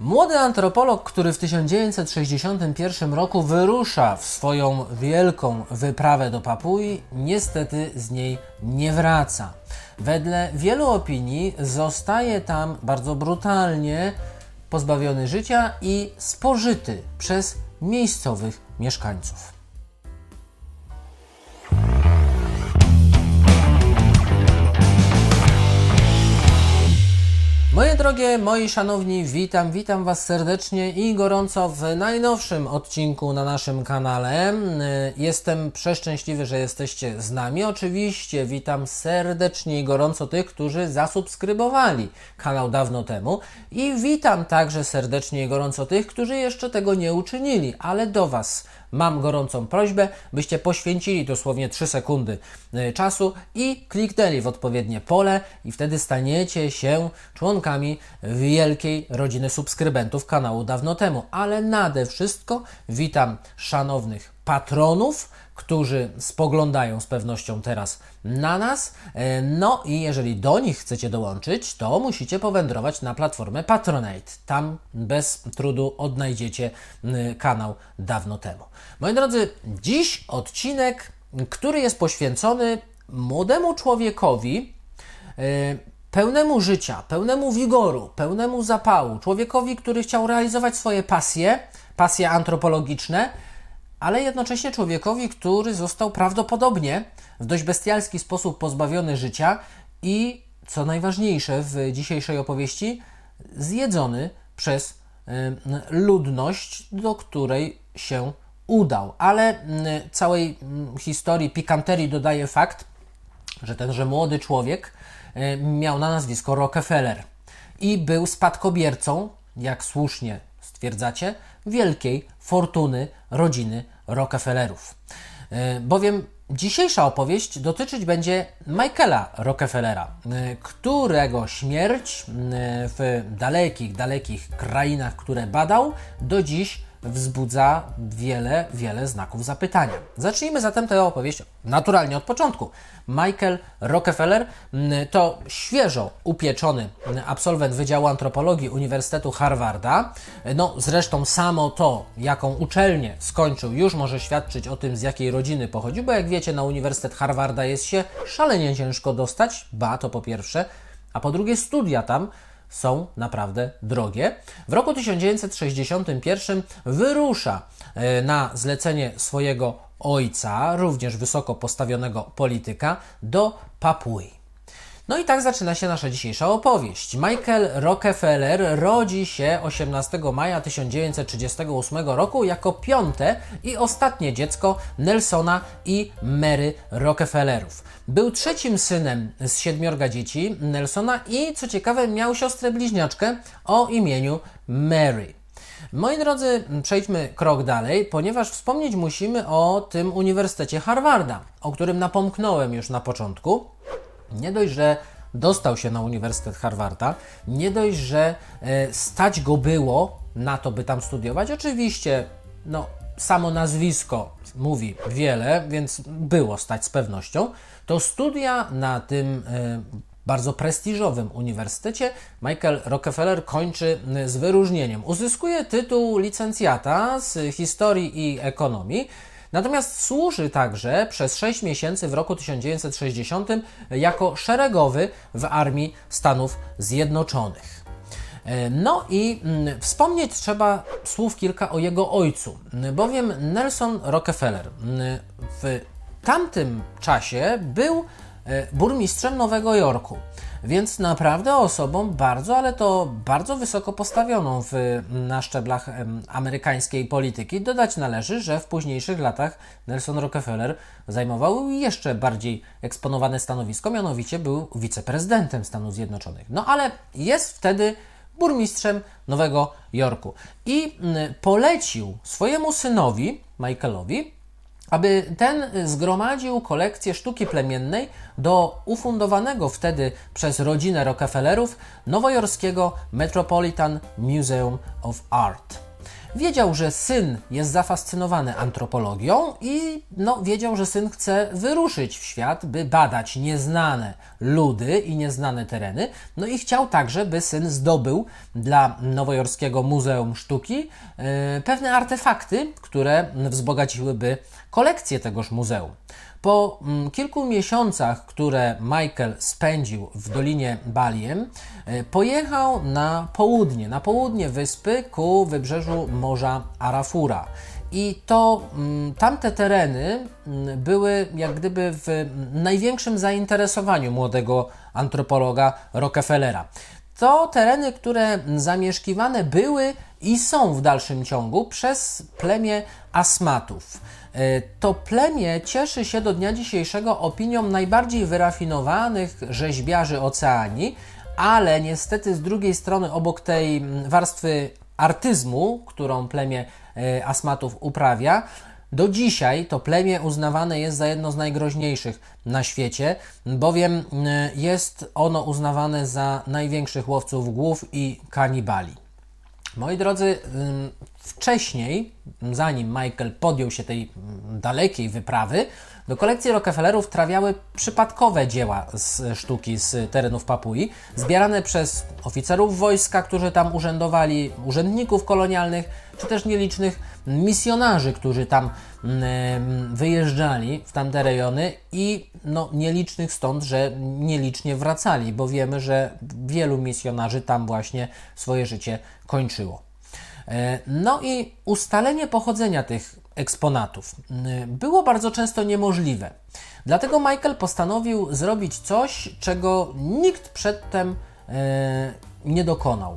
Młody antropolog, który w 1961 roku wyrusza w swoją wielką wyprawę do Papui, niestety z niej nie wraca. Wedle wielu opinii zostaje tam bardzo brutalnie pozbawiony życia i spożyty przez miejscowych mieszkańców. Moje drogie, moi szanowni, witam, witam Was serdecznie i gorąco w najnowszym odcinku na naszym kanale. Y, Jestem przeszczęśliwy, że jesteście z nami. Oczywiście witam serdecznie i gorąco tych, którzy zasubskrybowali kanał dawno temu i witam także serdecznie i gorąco tych, którzy jeszcze tego nie uczynili, ale do Was mam gorącą prośbę, byście poświęcili dosłownie 3 sekundy y, czasu i kliknęli w odpowiednie pole i wtedy staniecie się członkami wielkiej rodziny subskrybentów kanału dawno temu. Ale nade wszystko witam szanownych patronów, którzy spoglądają z pewnością teraz na nas. E, No i jeżeli do nich chcecie dołączyć, to musicie powędrować na platformę Patronite. Tam bez trudu odnajdziecie kanał dawno temu. Moi drodzy, dziś odcinek, który jest poświęcony młodemu człowiekowi, y, pełnemu życia, pełnemu wigoru, pełnemu zapału, człowiekowi, który chciał realizować swoje pasje, pasje antropologiczne, ale jednocześnie człowiekowi, który został prawdopodobnie w dość bestialski sposób pozbawiony życia i, co najważniejsze w dzisiejszej opowieści, zjedzony przez ludność, do której się udał. Ale całej historii, pikanterii dodaje fakt, że tenże młody człowiek miał na nazwisko Rockefeller i był spadkobiercą, jak słusznie stwierdzacie, wielkiej fortuny rodziny Rockefellerów. Y, Bowiem dzisiejsza opowieść dotyczyć będzie Michaela Rockefellera, y, którego śmierć w dalekich, dalekich krainach, które badał, do dziś wzbudza wiele, wiele znaków zapytania. Zacznijmy zatem tę opowieść naturalnie od początku. Michael Rockefeller mm, to świeżo upieczony mm, absolwent Wydziału Antropologii Uniwersytetu Harvarda. No, zresztą samo to, jaką uczelnię skończył, już może świadczyć o tym, z jakiej rodziny pochodził, bo jak wiecie, na Uniwersytet Harvarda jest się szalenie ciężko dostać, ba, to po pierwsze, a po drugie studia tam są naprawdę drogie. W roku 1961 wyrusza e, na zlecenie swojego ojca, również wysoko postawionego polityka, do Papui. No i tak zaczyna się nasza dzisiejsza opowieść. Michael Rockefeller rodzi się 18 maja 1938 roku jako piąte i ostatnie dziecko Nelsona i Mary Rockefellerów. Był trzecim synem z siedmiorga dzieci Nelsona i co ciekawe miał siostrę bliźniaczkę o imieniu Mary. Moi drodzy, przejdźmy krok dalej, ponieważ wspomnieć musimy o tym Uniwersytecie Harvarda, o którym napomknąłem już na początku. Nie dość, że dostał się na Uniwersytet Harvarda, nie dość, że e, stać go było na to, by tam studiować. Oczywiście, no, samo nazwisko mówi wiele, więc było stać z pewnością. To studia na tym e, bardzo prestiżowym uniwersytecie Michael Rockefeller kończy e, z wyróżnieniem. Uzyskuje tytuł licencjata z historii i ekonomii. Natomiast służy także przez 6 miesięcy w roku 1960 jako szeregowy w Armii Stanów Zjednoczonych. E, No i mm, wspomnieć trzeba słów kilka o jego ojcu, bowiem Nelson Rockefeller m, w tamtym czasie był e, burmistrzem Nowego Jorku, więc naprawdę osobą bardzo, ale to bardzo wysoko postawioną w, na szczeblach amerykańskiej polityki. Dodać należy, że w późniejszych latach Nelson Rockefeller zajmował jeszcze bardziej eksponowane stanowisko, mianowicie był wiceprezydentem Stanów Zjednoczonych. No ale jest wtedy burmistrzem Nowego Jorku i mm, polecił swojemu synowi, Michaelowi, aby ten zgromadził kolekcję sztuki plemiennej do ufundowanego wtedy przez rodzinę Rockefellerów nowojorskiego Metropolitan Museum of Art. Wiedział, że syn jest zafascynowany antropologią i no, wiedział, że syn chce wyruszyć w świat, by badać nieznane ludy i nieznane tereny. No i chciał także, by syn zdobył dla Nowojorskiego Muzeum Sztuki e, pewne artefakty, które wzbogaciłyby kolekcję tegoż muzeum. Po mm, kilku miesiącach, które Michael spędził w Dolinie Baliem, e, pojechał na południe, na południe wyspy ku wybrzeżu Morza Arafura. I to mm, tamte tereny mm, były jak gdyby w największym zainteresowaniu młodego antropologa Rockefellera. To tereny, które zamieszkiwane były i są w dalszym ciągu przez plemię Asmatów. E, To plemię cieszy się do dnia dzisiejszego opinią najbardziej wyrafinowanych rzeźbiarzy oceanii, ale niestety z drugiej strony, obok tej warstwy artyzmu, którą plemię e, Asmatów uprawia, do dzisiaj to plemię uznawane jest za jedno z najgroźniejszych na świecie, bowiem e, jest ono uznawane za największych łowców głów i kanibali. Moi drodzy, wcześniej, zanim Michael podjął się tej dalekiej wyprawy, do kolekcji Rockefellerów trafiały przypadkowe dzieła z sztuki z terenów Papui, zbierane przez oficerów wojska, którzy tam urzędowali, urzędników kolonialnych, czy też nielicznych misjonarzy, którzy tam mm, wyjeżdżali w tamte rejony i no, nielicznych stąd, że nielicznie wracali, bo wiemy, że wielu misjonarzy tam właśnie swoje życie kończyło. E, No i ustalenie pochodzenia tych eksponatów y, było bardzo często niemożliwe. Dlatego Michael postanowił zrobić coś, czego nikt przedtem e, nie dokonał.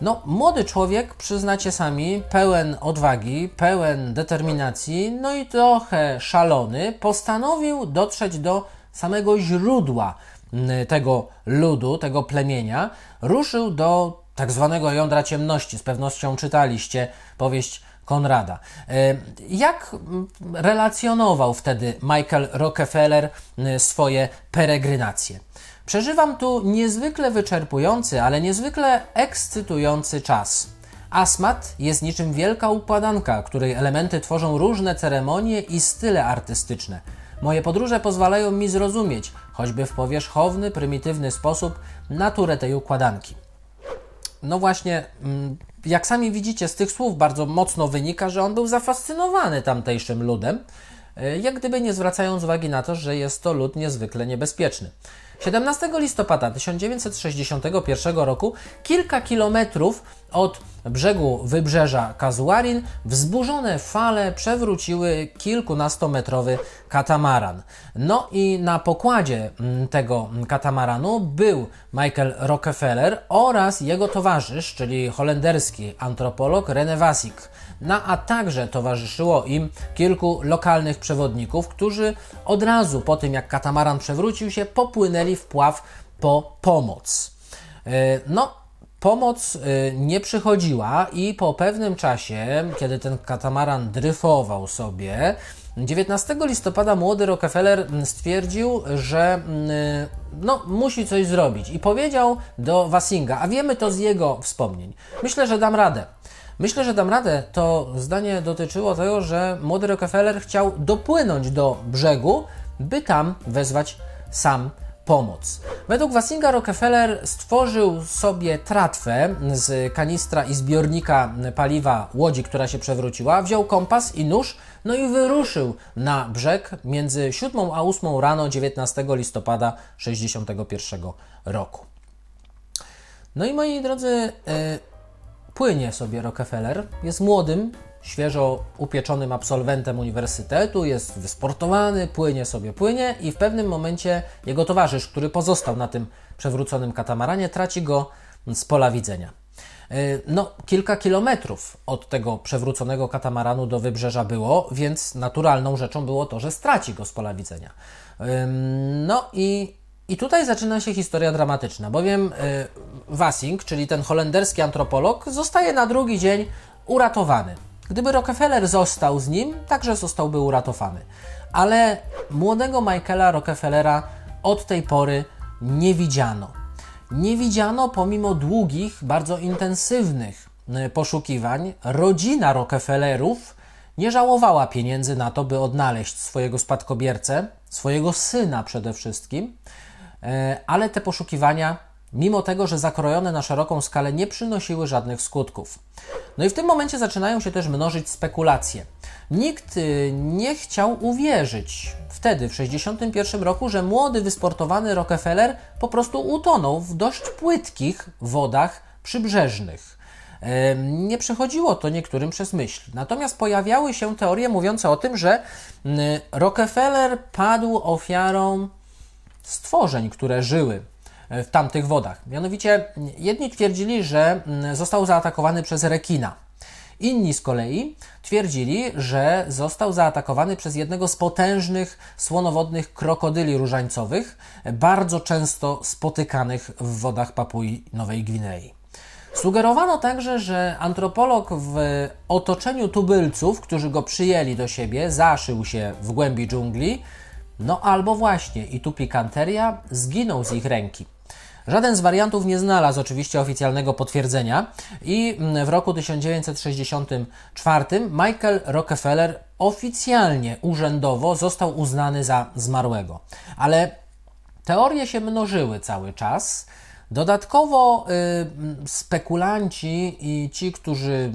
No, młody człowiek, przyznacie sami, pełen odwagi, pełen determinacji, no i trochę szalony, postanowił dotrzeć do samego źródła mm, tego ludu, tego plemienia. Ruszył do tak zwanego jądra ciemności. Z pewnością czytaliście powieść Konrada. E, Jak relacjonował wtedy Michael Rockefeller y, swoje peregrinacje? Przeżywam tu niezwykle wyczerpujący, ale niezwykle ekscytujący czas. Asmat jest niczym wielka układanka, której elementy tworzą różne ceremonie i style artystyczne. Moje podróże pozwalają mi zrozumieć, choćby w powierzchowny, prymitywny sposób, naturę tej układanki. No właśnie, mm, jak sami widzicie, z tych słów bardzo mocno wynika, że on był zafascynowany tamtejszym ludem, y, jak gdyby nie zwracając uwagi na to, że jest to lud niezwykle niebezpieczny. 17 listopada 1961 roku, kilka kilometrów od brzegu wybrzeża Kazuarin, wzburzone fale przewróciły kilkunastometrowy katamaran. No i na pokładzie mm, tego katamaranu był Michael Rockefeller oraz jego towarzysz, czyli holenderski antropolog René Wasik. No a także towarzyszyło im kilku lokalnych przewodników, którzy od razu po tym jak katamaran przewrócił się, popłynęli w pław po pomoc. E, No, Pomoc y, nie przychodziła i po pewnym czasie, kiedy ten katamaran dryfował sobie, 19 listopada młody Rockefeller stwierdził, że mm, no, musi coś zrobić i powiedział do Wassinga, a wiemy to z jego wspomnień. Myślę, że dam radę. Myślę, że dam radę. To zdanie dotyczyło tego, że młody Rockefeller chciał dopłynąć do brzegu, by tam wezwać sam pomoc. Według Wassinga Rockefeller stworzył sobie tratwę z kanistra i zbiornika paliwa łodzi, która się przewróciła, wziął kompas i nóż, no i wyruszył na brzeg między 7 a 8 rano 19 listopada 1961 roku. No i moi drodzy, y, płynie sobie Rockefeller, jest młodym, świeżo upieczonym absolwentem uniwersytetu, jest wysportowany, płynie sobie, płynie i w pewnym momencie jego towarzysz, który pozostał na tym przewróconym katamaranie, traci go z pola widzenia. Y, No, kilka kilometrów od tego przewróconego katamaranu do wybrzeża było, więc naturalną rzeczą było to, że straci go z pola widzenia. No i i tutaj zaczyna się historia dramatyczna, bowiem y, Wassing, czyli ten holenderski antropolog, zostaje na drugi dzień uratowany. Gdyby Rockefeller został z nim, także zostałby uratowany. Ale młodego Michaela Rockefellera od tej pory nie widziano. Nie widziano pomimo długich, bardzo intensywnych y, poszukiwań rodzina Rockefellerów nie żałowała pieniędzy na to, by odnaleźć swojego spadkobiercę, swojego syna przede wszystkim, E, ale te poszukiwania, mimo tego, że zakrojone na szeroką skalę, nie przynosiły żadnych skutków. No i w tym momencie zaczynają się też mnożyć spekulacje. Nikt y, nie chciał uwierzyć wtedy, w 1961 roku, że młody, wysportowany Rockefeller po prostu utonął w dość płytkich wodach przybrzeżnych. Nie przechodziło to niektórym przez myśl. Natomiast pojawiały się teorie mówiące o tym, że mm, Rockefeller padł ofiarą stworzeń, które żyły w tamtych wodach. Mianowicie jedni twierdzili, że mm, został zaatakowany przez rekina. Inni z kolei twierdzili, że został zaatakowany przez jednego z potężnych słonowodnych krokodyli różańcowych, bardzo często spotykanych w wodach Papui Nowej Gwinei. Sugerowano także, że antropolog w otoczeniu tubylców, którzy go przyjęli do siebie, zaszył się w głębi dżungli, no albo właśnie, i tu pikanteria, zginął z ich ręki. Żaden z wariantów nie znalazł oczywiście oficjalnego potwierdzenia i w roku 1964 Michael Rockefeller oficjalnie, urzędowo został uznany za zmarłego. Ale teorie się mnożyły cały czas. Dodatkowo y, spekulanci i ci, którzy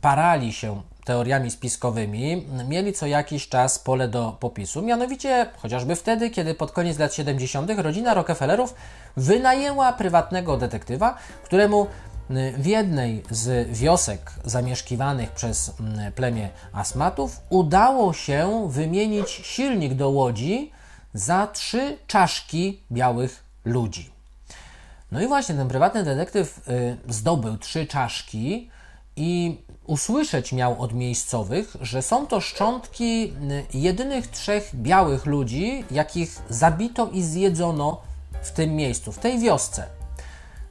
parali się teoriami spiskowymi, mieli co jakiś czas pole do popisu. Mianowicie chociażby wtedy, kiedy pod koniec lat 70. rodzina Rockefellerów wynajęła prywatnego detektywa, któremu y, w jednej z wiosek zamieszkiwanych przez mm, plemię Asmatów udało się wymienić silnik do łodzi za trzy czaszki białych ludzi. No i właśnie ten prywatny detektyw y, zdobył trzy czaszki i usłyszeć miał od miejscowych, że są to szczątki jedynych trzech białych ludzi, jakich zabito i zjedzono w tym miejscu, w tej wiosce.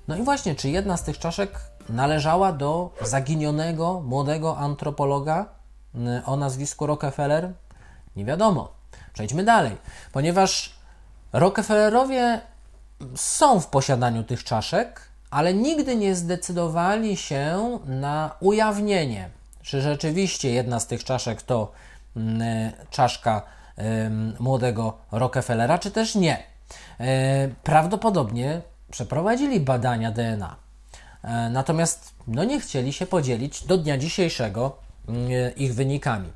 No i właśnie, czy jedna z tych czaszek należała do zaginionego młodego antropologa o nazwisku Rockefeller? Nie wiadomo. Przejdźmy dalej, ponieważ Rockefellerowie są w posiadaniu tych czaszek, ale nigdy nie zdecydowali się na ujawnienie, czy rzeczywiście jedna z tych czaszek to mm, czaszka ym, młodego Rockefellera, czy też nie. E, prawdopodobnie przeprowadzili badania DNA. E, natomiast no, nie chcieli się podzielić do dnia dzisiejszego mm, ich wynikami.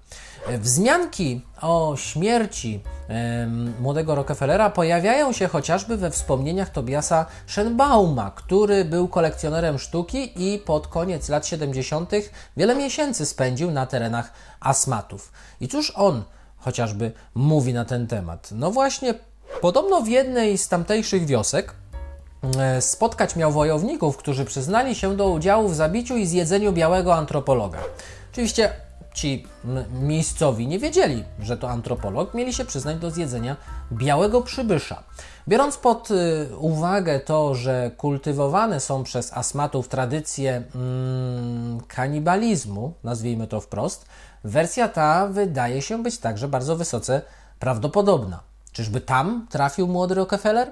Wzmianki o śmierci młodego Rockefellera pojawiają się chociażby we wspomnieniach Tobiasa Schenbauma, który był kolekcjonerem sztuki i pod koniec lat 70. wiele miesięcy spędził na terenach Asmatów. I cóż on chociażby mówi na ten temat? No właśnie, podobno w jednej z tamtejszych wiosek e, spotkać miał wojowników, którzy przyznali się do udziału w zabiciu i zjedzeniu białego antropologa. Oczywiście ci miejscowi nie wiedzieli, że to antropolog, mieli się przyznać do zjedzenia białego przybysza. Biorąc pod y, uwagę to, że kultywowane są przez asmatów tradycje mm, kanibalizmu, nazwijmy to wprost, wersja ta wydaje się być także bardzo wysoce prawdopodobna. Czyżby tam trafił młody Rockefeller?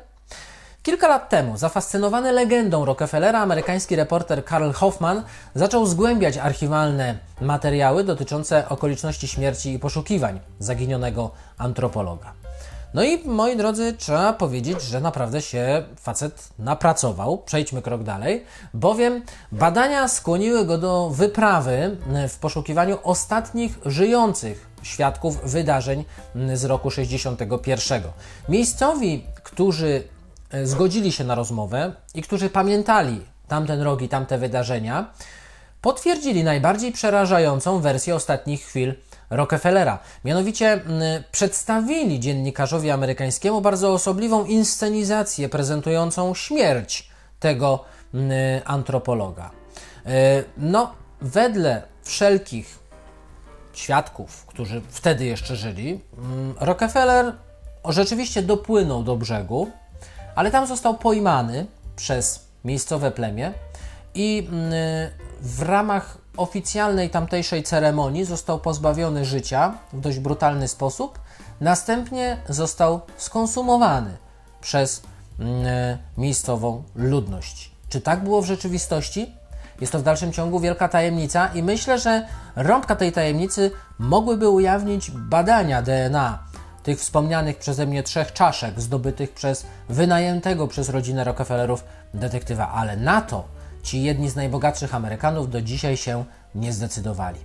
Kilka lat temu, zafascynowany legendą Rockefellera, amerykański reporter Karl Hoffman zaczął zgłębiać archiwalne materiały dotyczące okoliczności śmierci i poszukiwań zaginionego antropologa. No i moi drodzy, trzeba powiedzieć, że naprawdę się facet napracował. Przejdźmy krok dalej, bowiem badania skłoniły go do wyprawy w poszukiwaniu ostatnich żyjących świadków wydarzeń z roku 61. Miejscowi, którzy e, zgodzili się na rozmowę i którzy pamiętali tamten rok i tamte wydarzenia, potwierdzili najbardziej przerażającą wersję ostatnich chwil Rockefellera. Mianowicie m, przedstawili dziennikarzowi amerykańskiemu bardzo osobliwą inscenizację prezentującą śmierć tego m, antropologa. E, No, wedle wszelkich świadków, którzy wtedy jeszcze żyli, mm, Rockefeller rzeczywiście dopłynął do brzegu, ale tam został pojmany przez miejscowe plemię i mm, w ramach oficjalnej tamtejszej ceremonii został pozbawiony życia w dość brutalny sposób. Następnie został skonsumowany przez mm, miejscową ludność. Czy tak było w rzeczywistości? Jest to w dalszym ciągu wielka tajemnica i myślę, że rąbka tej tajemnicy mogłyby ujawnić badania DNA tych wspomnianych przeze mnie trzech czaszek zdobytych przez wynajętego przez rodzinę Rockefellerów detektywa, ale na to ci jedni z najbogatszych Amerykanów do dzisiaj się nie zdecydowali.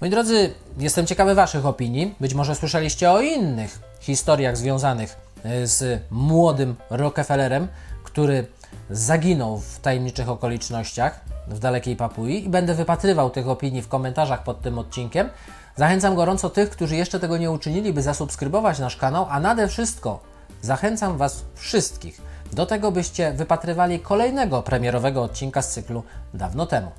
Moi drodzy, jestem ciekawy Waszych opinii. Być może słyszeliście o innych historiach związanych e, z młodym Rockefellerem, który zaginął w tajemniczych okolicznościach w dalekiej Papui i będę wypatrywał tych opinii w komentarzach pod tym odcinkiem. Zachęcam gorąco tych, którzy jeszcze tego nie uczynili, by zasubskrybować nasz kanał, a nade wszystko zachęcam Was wszystkich do tego, byście wypatrywali kolejnego premierowego odcinka z cyklu dawno temu.